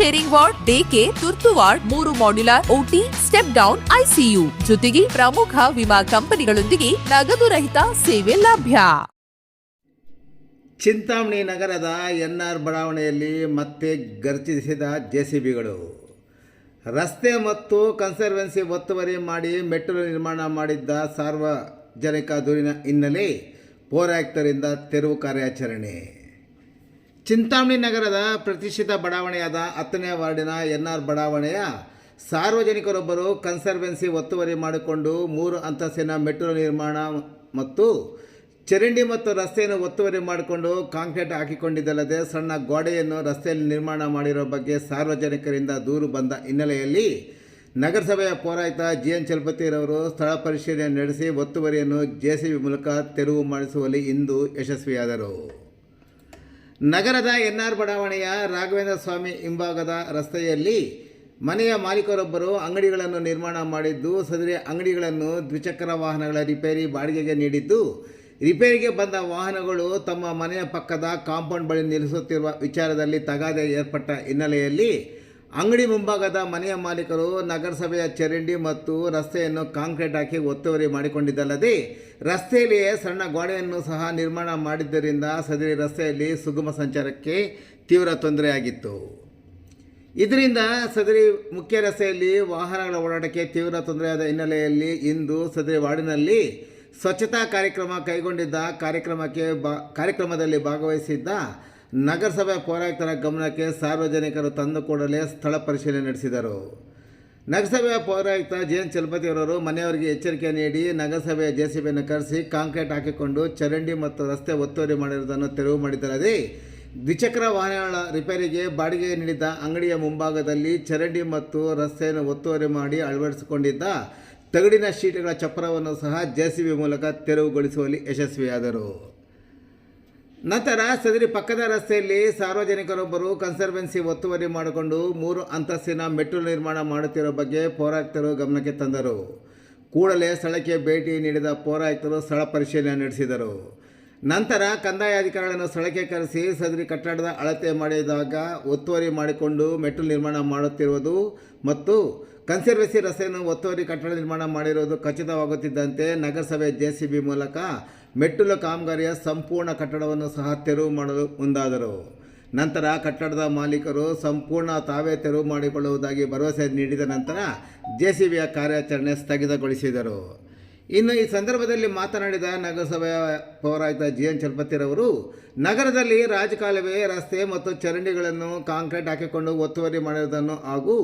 sharing ward day care ತುರ್ತು ward ಮೂರು modular OT step down ICU ಜೊತೆಗೆ ಪ್ರಮುಖ ವಿಮಾ ಕಂಪನಿಗಳೊಂದಿಗೆ ನಗದು ರಹಿತ ಸೇವೆ ಲಭ್ಯ. ಚಿಂತಾಮಣಿ ನಗರದ ಎನ್ಆರ್ ಬಡಾವಣೆಯಲ್ಲಿ ಮತ್ತೆ ಗರ್ಜಿಸಿದ ಜೆಸಿಬಿಗಳು ರಸ್ತೆ ಮತ್ತು ಕನ್ಸರ್ವೆನ್ಸಿ ಒತ್ತುವರಿ ಮಾಡಿ ಮೆಟ್ಟಿಲು ನಿರ್ಮಾಣ ಮಾಡಿದ್ದ ಸಾರ್ವಜನಿಕ ದೂರಿನ ಹಿನ್ನೆಲೆ ಪೌರಾಯುಕ್ತರಿಂದ ತೆರವು ಕಾರ್ಯಾಚರಣೆ. ಚಿಂತಾಮಣಿ ನಗರದ ಪ್ರತಿಷ್ಠಿತ ಬಡಾವಣೆಯಾದ ಹತ್ತನೇ ವಾರ್ಡಿನ ಎನ್ಆರ್ ಬಡಾವಣೆಯ ಸಾರ್ವಜನಿಕರೊಬ್ಬರು ಕನ್ಸರ್ವೆನ್ಸಿ ಒತ್ತುವರಿ ಮಾಡಿಕೊಂಡು ಮೂರು ಅಂತಸ್ತಿನ ಮೆಟ್ರೋ ನಿರ್ಮಾಣ ಮತ್ತು ಚರಂಡಿ ಮತ್ತು ರಸ್ತೆಯನ್ನು ಒತ್ತುವರಿ ಮಾಡಿಕೊಂಡು ಕಾಂಕ್ರೀಟ್ ಹಾಕಿಕೊಂಡಿದ್ದಲ್ಲದೆ ಸಣ್ಣ ಗೋಡೆಯನ್ನು ರಸ್ತೆಯಲ್ಲಿ ನಿರ್ಮಾಣ ಮಾಡಿರೋ ಬಗ್ಗೆ ಸಾರ್ವಜನಿಕರಿಂದ ದೂರು ಬಂದ ಹಿನ್ನೆಲೆಯಲ್ಲಿ ನಗರಸಭೆಯ ಪೌರಾಯುಕ್ತ ಜಿ ಎನ್ ಚಲಪತಿರವರು ಸ್ಥಳ ಪರಿಶೀಲನೆ ನಡೆಸಿ ಒತ್ತುವರಿಯನ್ನು ಜೆಸಿಬಿ ಮೂಲಕ ತೆರವು ಮಾಡಿಸುವಲ್ಲಿ ಇಂದು ಯಶಸ್ವಿಯಾದರು. ನಗರದ ಎನ್ಆರ್ ಬಡಾವಣೆಯ ರಾಘವೇಂದ್ರ ಸ್ವಾಮಿ ಹಿಂಭಾಗದ ರಸ್ತೆಯಲ್ಲಿ ಮನೆಯ ಮಾಲೀಕರೊಬ್ಬರು ಅಂಗಡಿಗಳನ್ನು ನಿರ್ಮಾಣ ಮಾಡಿದ್ದು, ಸದರಿ ಅಂಗಡಿಗಳನ್ನು ದ್ವಿಚಕ್ರ ವಾಹನಗಳ ರಿಪೇರಿ ಬಾಡಿಗೆಗೆ ನೀಡಿದ್ದು, ರಿಪೇರಿಗೆ ಬಂದ ವಾಹನಗಳು ತಮ್ಮ ಮನೆಯ ಪಕ್ಕದ ಕಾಂಪೌಂಡ್ ಬಳಿ ನಿಲ್ಲಿಸುತ್ತಿರುವ ವಿಚಾರದಲ್ಲಿ ತಗಾದೆ ಏರ್ಪಟ್ಟ ಹಿನ್ನೆಲೆಯಲ್ಲಿ ಅಂಗಡಿ ಮುಂಭಾಗದ ಮನೆಯ ಮಾಲೀಕರು ನಗರಸಭೆಯ ಚರಂಡಿ ಮತ್ತು ರಸ್ತೆಯನ್ನು ಕಾಂಕ್ರೀಟ್ ಹಾಕಿ ಒತ್ತುವರಿ ಮಾಡಿಕೊಂಡಿದ್ದಲ್ಲದೆ, ರಸ್ತೆಯಲ್ಲಿಯೇ ಸಣ್ಣ ಗೋಡೆಯನ್ನು ಸಹ ನಿರ್ಮಾಣ ಮಾಡಿದ್ದರಿಂದ ಸದರಿ ರಸ್ತೆಯಲ್ಲಿ ಸುಗಮ ಸಂಚಾರಕ್ಕೆ ತೀವ್ರ ತೊಂದರೆಯಾಗಿತ್ತು. ಇದರಿಂದ ಸದರಿ ಮುಖ್ಯ ರಸ್ತೆಯಲ್ಲಿ ವಾಹನಗಳ ಓಡಾಟಕ್ಕೆ ತೀವ್ರ ತೊಂದರೆಯಾದ ಹಿನ್ನೆಲೆಯಲ್ಲಿ ಇಂದು ಸದರಿ ವಾರ್ಡಿನಲ್ಲಿ ಸ್ವಚ್ಛತಾ ಕಾರ್ಯಕ್ರಮ ಕೈಗೊಂಡಿದ್ದ ಕಾರ್ಯಕ್ರಮಕ್ಕೆ ಬಾ, ಕಾರ್ಯಕ್ರಮದಲ್ಲಿ ಭಾಗವಹಿಸಿದ್ದ ನಗರಸಭೆ ಪೌರಾಯುಕ್ತರ ಗಮನಕ್ಕೆ ಸಾರ್ವಜನಿಕರು ತಂದು ಕೂಡಲೇ ಸ್ಥಳ ಪರಿಶೀಲನೆ ನಡೆಸಿದರು. ನಗರಸಭೆಯ ಪೌರಾಯುಕ್ತ ಜೆ ಎನ್ ಚಲಪತಿಯವರವರು ಮನೆಯವರಿಗೆ ಎಚ್ಚರಿಕೆ ನೀಡಿ ನಗರಸಭೆಯ ಜೆಸಿಬಿಯನ್ನು ಕರೆಸಿ ಕಾಂಕ್ರೀಟ್ ಹಾಕಿಕೊಂಡು ಚರಂಡಿ ಮತ್ತು ರಸ್ತೆ ಒತ್ತುವರಿ ಮಾಡಿರುವುದನ್ನು ತೆರವು ಮಾಡಿದ್ದಲ್ಲದೆ ದ್ವಿಚಕ್ರ ವಾಹನಗಳ ರಿಪೇರಿಗೆ ಬಾಡಿಗೆ ನೀಡಿದ್ದ ಅಂಗಡಿಯ ಮುಂಭಾಗದಲ್ಲಿ ಚರಂಡಿ ಮತ್ತು ರಸ್ತೆಯನ್ನು ಒತ್ತುವರಿ ಮಾಡಿ ಅಳವಡಿಸಿಕೊಂಡಿದ್ದ ತಗಡಿನ ಶೀಟ್ಗಳ ಚಪ್ಪರವನ್ನು ಸಹ ಜೆಸಿಬಿ ಮೂಲಕ ತೆರವುಗೊಳಿಸುವಲ್ಲಿ ಯಶಸ್ವಿಯಾದರು. ನಂತರ ಸದರಿ ಪಕ್ಕದ ರಸ್ತೆಯಲ್ಲಿ ಸಾರ್ವಜನಿಕರೊಬ್ಬರು ಕನ್ಸರ್ವೆನ್ಸಿ ಒತ್ತುವರಿ ಮಾಡಿಕೊಂಡು ಮೂರು ಅಂತಸ್ತಿನ ಮೆಟ್ಟಿಲು ನಿರ್ಮಾಣ ಮಾಡುತ್ತಿರೋ ಬಗ್ಗೆ ಪೌರಾಯುಕ್ತರು ಗಮನಕ್ಕೆ ತಂದರು. ಕೂಡಲೇ ಸ್ಥಳಕ್ಕೆ ಭೇಟಿ ನೀಡಿದ ಪೌರಾಯುಕ್ತರು ಸ್ಥಳ ಪರಿಶೀಲನೆ ನಡೆಸಿದರು. ನಂತರ ಕಂದಾಯ ಅಧಿಕಾರಿಗಳನ್ನು ಸ್ಥಳಕ್ಕೆ ಕರೆಸಿ ಸದರಿ ಕಟ್ಟಡದ ಅಳತೆ ಮಾಡಿದಾಗ ಒತ್ತುವರಿ ಮಾಡಿಕೊಂಡು ಮೆಟ್ರೋ ನಿರ್ಮಾಣ ಮಾಡುತ್ತಿರುವುದು ಮತ್ತು ಕನ್ಸರ್ವೆನ್ಸಿ ರಸ್ತೆಯನ್ನು ಒತ್ತುವರಿ ಕಟ್ಟಡ ನಿರ್ಮಾಣ ಮಾಡಿರುವುದು ಖಚಿತವಾಗುತ್ತಿದ್ದಂತೆ ನಗರಸಭೆ ಜೆಸಿಬಿ ಮೂಲಕ ಮೆಟ್ಟಿಲು ಕಾಮಗಾರಿಯ ಸಂಪೂರ್ಣ ಕಟ್ಟಡವನ್ನು ಸಹ ತೆರವು ಮಾಡಲು ಮುಂದಾದರು. ನಂತರ ಕಟ್ಟಡದ ಮಾಲೀಕರು ಸಂಪೂರ್ಣ ತಾವೇ ತೆರವು ಮಾಡಿಕೊಳ್ಳುವುದಾಗಿ ಭರವಸೆ ನೀಡಿದ ನಂತರ ಜೆಸಿಬಿಯ ಕಾರ್ಯಾಚರಣೆ ಸ್ಥಗಿತಗೊಳಿಸಿದರು. ಇನ್ನು ಈ ಸಂದರ್ಭದಲ್ಲಿ ಮಾತನಾಡಿದ ನಗರಸಭೆಯ ಪೌರಾಯುಕ್ತ ಜಿ ಎನ್ ಚಲಪತಿರವರು ನಗರದಲ್ಲಿ ರಾಜಕಾಲುವೆ, ರಸ್ತೆ ಮತ್ತು ಚರಂಡಿಗಳನ್ನು ಕಾಂಕ್ರೀಟ್ ಹಾಕಿಕೊಂಡು ಒತ್ತುವರಿ ಮಾಡಿರುವುದನ್ನು ಹಾಗೂ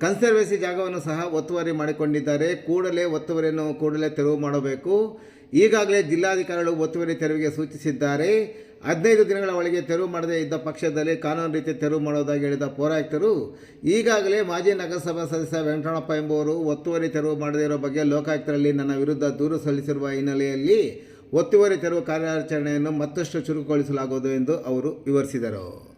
ಕನ್ಸರ್ವೆನ್ಸಿ ಜಾಗವನ್ನು ಸಹ ಒತ್ತುವರಿ ಮಾಡಿಕೊಂಡಿದ್ದಾರೆ. ಕೂಡಲೇ ಒತ್ತುವರಿಯನ್ನು ಕೂಡಲೇ ತೆರವು ಮಾಡಬೇಕು. ಈಗಾಗಲೇ ಜಿಲ್ಲಾಧಿಕಾರಿಗಳು ಒತ್ತುವರಿ ತೆರವಿಗೆ ಸೂಚಿಸಿದ್ದಾರೆ. ಹದಿನೈದು ದಿನಗಳ ಒಳಗೆ ತೆರವು ಮಾಡದೇ ಇದ್ದ ಪಕ್ಷದಲ್ಲಿ ಕಾನೂನು ರೀತಿ ತೆರವು ಮಾಡೋದಾಗಿ ಹೇಳಿದ ಪೌರಾಯುಕ್ತರು, ಈಗಾಗಲೇ ಮಾಜಿ ನಗರಸಭಾ ಸದಸ್ಯ ವೆಂಕಟಣಪ್ಪ ಎಂಬುವರು ಒತ್ತುವರಿ ತೆರವು ಮಾಡದೇ ಇರೋ ಬಗ್ಗೆ ಲೋಕಾಯುಕ್ತರಲ್ಲಿ ನನ್ನ ವಿರುದ್ಧ ದೂರು ಸಲ್ಲಿಸಿರುವ ಹಿನ್ನೆಲೆಯಲ್ಲಿ ಒತ್ತುವರಿ ತೆರವು ಕಾರ್ಯಾಚರಣೆಯನ್ನು ಮತ್ತಷ್ಟು ಚುರುಕುಗೊಳಿಸಲಾಗುವುದು ಎಂದು ಅವರು ವಿವರಿಸಿದರು.